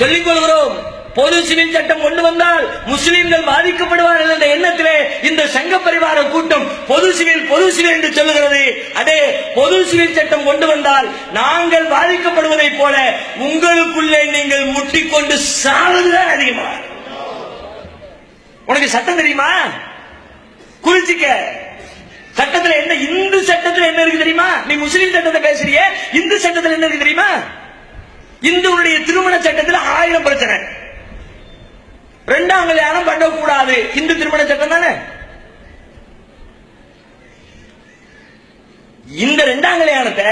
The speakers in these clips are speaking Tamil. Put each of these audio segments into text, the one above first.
சொல்லிக் கொள்கிறோம் பொது சிவில் சட்டம் கொண்டு வந்தால் முஸ்லிம்கள் பாதிக்கப்படுவார்கள் என்ற எண்ணத்திலே இந்த சங்க பரிவார கூட்டம் பொது சிவில் பொது சிவில் என்று சொல்லுகிறது. அடே பொது சிவில் சட்டம் கொண்டு வந்தால் நாங்கள் பாதிக்கப்படுவதைப் போல உங்களுக்குள்ளே நீங்கள் முட்டிக்கொண்டு சாவதுதான் அதிகமாக உனக்கு சட்டம் தெரியுமா? குறிச்சிக்க. சட்டத்துல என்ன இந்து சட்டத்துல என்ன இருக்கு தெரியுமா? நீ முஸ்லீம் சட்டத்தை பேசுறிய இந்து சட்டத்துல என்ன இருக்கு தெரியுமா? இந்துவுடைய திருமண சட்டத்தில் ஆயிரம் பிரச்சனை. ரெண்டாம் கல்யாணம் பண்ணக்கூடாது. இந்து திருமண சட்டம் தானே? இந்த ரெண்டாம் கல்யாணத்தை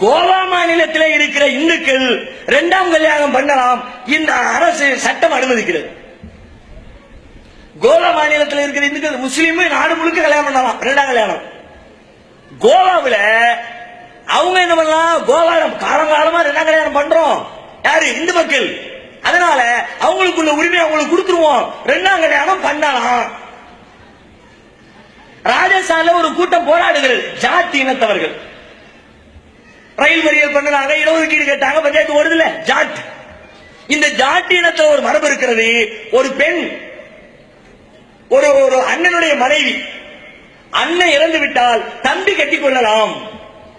கோவா மாநிலத்தில் இருக்கிற இந்துக்கள் ரெண்டாம் கல்யாணம் பண்ணலாம். இந்த அரசு சட்டம் அனுமதிக்கிறது. கோவா மாநிலத்தில் இருக்கிற இந்துக்கள் முஸ்லீம் நாடு முழுக்க கல்யாணம் பண்ணலாம். ரெண்டாம் கல்யாணம். கோவாவில் அவங்க என்ன பண்ணலாம்? கோவால காலங்காலமா என்ன கல்யாணம் பண்றோம். யாரு? இந்து மக்கள். அதனால அவங்களுக்குள்ள உரிமை அவங்களுக்கு கொடுத்துருவோம். ரெண்டாம் கல்யாணம் பண்ணலாம். ராஜஸ்தான்ல ஒரு கூட்டம் போராடுகிறது. ஜாதி இனத்தவர்கள். ரயில் மறியல் பண்ணாங்க இடஒதுக்கீடு கேட்டாங்க பஞ்சாயத்து ஓடுதுல ஜாட் இந்த ஜாட் இனத்துல ஒரு மரபு இருக்கிறது. ஒரு பெண் ஒரு ஒரு அண்ணனுடைய மனைவி அண்ணன் இறந்து விட்டால் தம்பி கட்டி கொள்ளலாம்.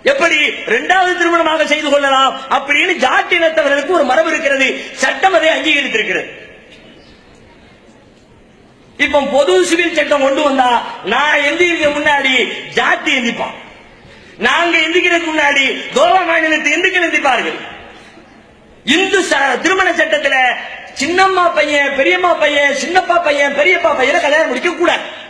எப்படி இரண்டாவது திருமணமாக செய்து கொள்ளலாம் அப்படின்னு ஜாட் இனத்தவர்களுக்கு ஒரு மரபு இருக்கிறது. சட்டம் அதை அங்கீகரித்திருக்கிறது. இப்ப பொது சிவில் சட்டம் கொண்டு வந்தா நான் எந்திரிக்க முன்னாடி ஜாதி எந்திப்பான். நாங்க எந்திக்கிறதுக்கு முன்னாடி கோவா மாநிலத்தை எந்திக்க எந்திப்பார்கள். இந்து ச- திருமண சட்டத்துல சின்னம்மா பையன் பெரியம்மா பையன் சின்னப்பா பையன் பெரியப்பா பையனை கல்யாணம் முடிக்க கூடாது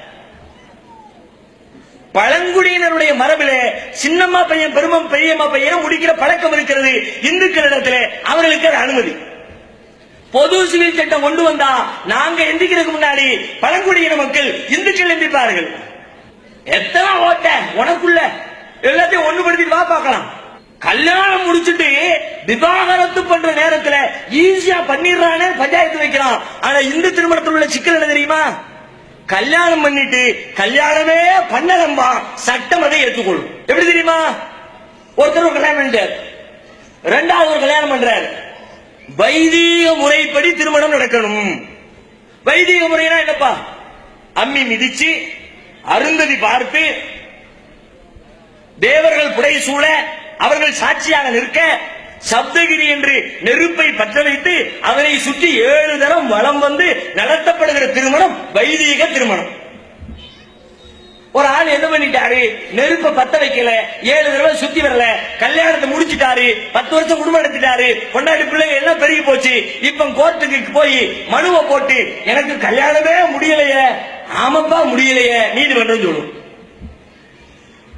பழங்குடியினருடைய மரபிலே சின்னம்மா பையன் பெருமம் பெரியம்மா பையன் முடிக்கிற பழக்கம் இருக்கிறது. இந்துக்களிடத்திலே அவர்களுக்கு அது அனுமதி. பொது சிவில் சட்டம் கொண்டு வந்தா நாங்க எந்திக்கிறதுக்கு முன்னாடி பழங்குடியின மக்கள் இந்துக்கள் எந்திப்பார்கள். எத்தனை ஓட்ட? உனக்குள்ள. எல்லாத்தையும் ஒண்ணுபடுத்தி வா பார்க்கலாம். கல்யாணம் முடிச்சிட்டு விவாகரத்து பண்ற நேரத்துல ஈஸியா பண்ணிடுறானே பஞ்சாயத்து வைக்கலாம். ஆனா இந்து திருமணத்தில் உள்ள சிக்கல் என்ன தெரியுமா? கல்யாணம் பண்ணிட்டு கல்யாணமே பண்ணலம்பா சட்டம் அதை ஏற்றுக்கொள்ளும். எப்படி தெரியுமா? ஒருத்தர் ஒரு கல்யாணம் பண்ணிட்டார். ரெண்டாவது ஒரு கல்யாணம் பண்றார். வைதீக முறைப்படி திருமணம் நடக்கணும். வைதிக முறைனா என்னப்பா? அம்மி மிதிச்சு அருந்ததி பார்த்து தேவர்கள் புடை சூழ அவர்கள் சாட்சியாக நிற்க சப்தகிரி என்று நெருப்பை பற்ற வைத்து அதனை சுற்றி ஏழு தரம் வலம் வந்து நடத்தப்படுகிற திருமணம் வைதீக திருமணம். ஒரு ஆள் என்ன பண்ணிட்டாரு? நெருப்ப பத்த வைக்கல ஏழு தடவை சுத்தி வரல கல்யாணத்தை முடிச்சிட்டாரு பத்து வருஷம் குடும்பம் நடத்திட்டாரு கொண்டாடி பிள்ளைங்க எல்லாம் பெருகி போச்சு. இப்ப கோர்ட்டுக்கு போய் மனுவை போட்டு எனக்கு கல்யாணமே முடியலையே. ஆமாப்பா முடியலையே. நீதிமன்றம் சொல்லும்.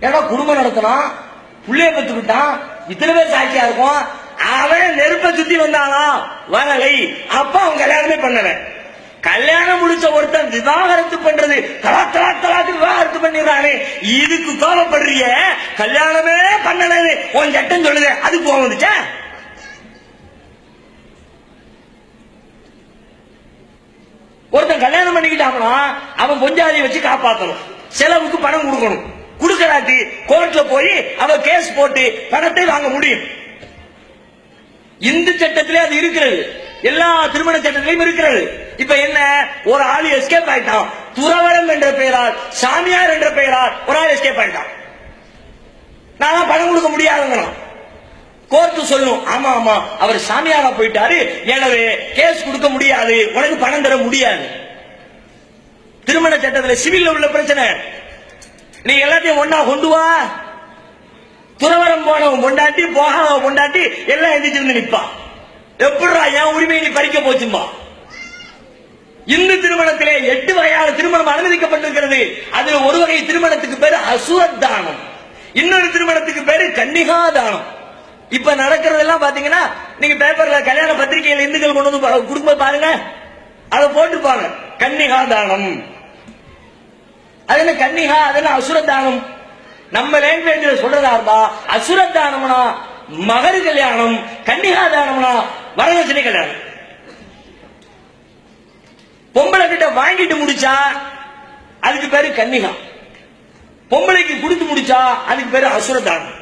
ஏன்னா குடும்பம் நடத்தலாம் புள்ளைய பத்துக்கிட்டான் இத்தனை பேர் சாட்சியா இருக்கும்? அவன் நெருப்ப சுத்தி வந்தானா வரலை. அப்ப அவன் கல்யாணமே பண்ணல. கல்யாணம் முடிச்ச ஒருத்தன் விவாகரத்து பண்றது தலா தலா தலாக்கு விவாகரத்து பண்ணிடுறானே. இதுக்கு கோபப்படுறிய? கல்யாணமே பண்ணலன்னு உன் சட்டம் சொல்லுது அது கோபம் வந்துச்சா? ஒருத்தன் கல்யாணம் பண்ணிக்கிட்டாங்கன்னா அவன் பொஞ்சாதியை வச்சு காப்பாற்றணும் செலவுக்கு பணம் கொடுக்கணும். கொடுக்கறாட்டி கோர்ட்ல போய் அவ கேஸ் போட்டு பணத்தை வாங்க முடியும். இந்து சட்டத்திலே அது இருக்கிறது. எல்லா திருமண சட்டத்திலையும் இருக்கிறது. இப்ப என்ன? ஒரு ஆள் எஸ்கேப் ஆயிட்டான். துறவரம் என்ற பெயரால் சாமியார் என்ற பெயரால் ஒரு ஆள் எஸ்கேப் ஆயிட்டான். நான் பணம் கொடுக்க முடியாதுங்கிறான் கோர்ட்டு சொல்லும் ஆமா ஆமா அவர் சாமியாரா போயிட்டாரு. எனவே கேஸ் கொடுக்க முடியாது. உனக்கு பணம் தர முடியாது. திருமண சட்டத்துல சிவில்ல உள்ள பிரச்சனை. நீ எல்லாத்தையும் ஒன்னா கொண்டு வா. துறவரம் போனவன் பொண்டாட்டி போகாதவன் பொண்டாட்டி எல்லாம் எந்திரிச்சு வந்து நிப்பான் என் உரிமையை நீ பறிக்க போச்சுமா இந்து திருமணத்திலே எட்டு வகையான திருமணம் அனுமதிக்கப்பட்டிருக்கிறது. அதுல ஒரு வகை திருமணத்துக்கு பேரு அசுவத்தானம். இன்னொரு திருமணத்துக்கு பேரு கன்னிகா தானம் இப்ப நடக்கிறதெல்லாம் பாத்தீங்கன்னா நீங்க பேப்பர்ல கல்யாண பத்திரிகையில இந்துக்கள் கொண்டு வந்து பா- கொடுக்கும்போது பாருங்க. அதை போட்டுப்பாங்க கன்னிகா தானம் அது என்ன கன்னிகா? அது என்ன அசுரத்தானம் நம்ம லாங்குவேஜ்ல சொல்றதா இருந்தா அசுரத்தானம்னா மகர் கல்யாணம் கன்னிகா தானம்னா வரதட்சணை கல்யாணம். பொம்பளை கிட்ட வாங்கிட்டு முடிச்சா அதுக்கு பேரு கன்னிகா. பொம்பளைக்கு கொடுத்து முடிச்சா அதுக்கு பேரு அசுரதானம்.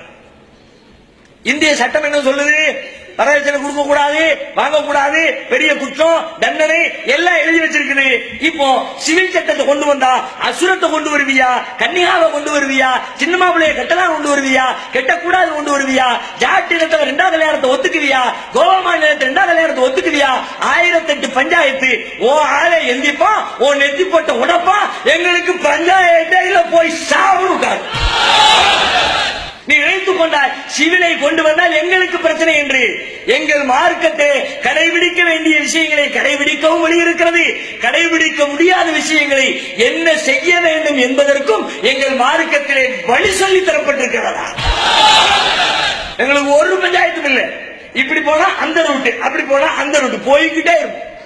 இந்திய சட்டம் என்ன சொல்லுது? வரதட்சணை கொடுக்க கூடாது வாங்க கூடாது பெரிய குற்றம் தண்டனை எல்லாம் எழுதி வச்சிருக்குது இப்போ சிவில் சட்டத்தை கொண்டு வந்தா அசுரத்தை கொண்டு வருவியா? கன்னிகாவை கொண்டு வருவியா? சின்ன மாப்பிளைய கட்டலாம் கொண்டு வருவியா? கெட்டக்கூடாது கொண்டு வருவியா? ஜாட் இனத்தை ரெண்டாவது கல்யாணத்தை ஒத்துக்குவியா? கோவா மாநிலத்தை ரெண்டாவது கல்யாணத்தை ஒத்துக்குவியா? ஆயிரத்தெட்டு பஞ்சாயத்து ஓ ஆளை எந்திப்பா ஓ நெத்தி போட்ட உடப்பா எங்களுக்கு பஞ்சாயத்தை போய் சாவுக்காரு நீ நினைத்துக் கொண்டாய் சிவிலை கொண்டு வந்தால் எங்களுக்கு பிரச்சனை என்று. எங்கள் மார்க்கத்தை கடைபிடிக்க வேண்டிய விஷயங்களை கடைபிடிக்கவும் வழி இருக்கிறது. கடைபிடிக்க முடியாத விஷயங்களை என்ன செய்ய வேண்டும் என்பதற்கும் எங்கள் மார்க்கத்திலே வழி சொல்லி தரப்பட்டிருக்கிறதா? எங்களுக்கு ஒரு பஞ்சாயத்தும் இல்லை. இப்படி போனா அந்த ரூட்டு அப்படி போனா அந்த ரூட்டு போய்கிட்டே இருக்கும்.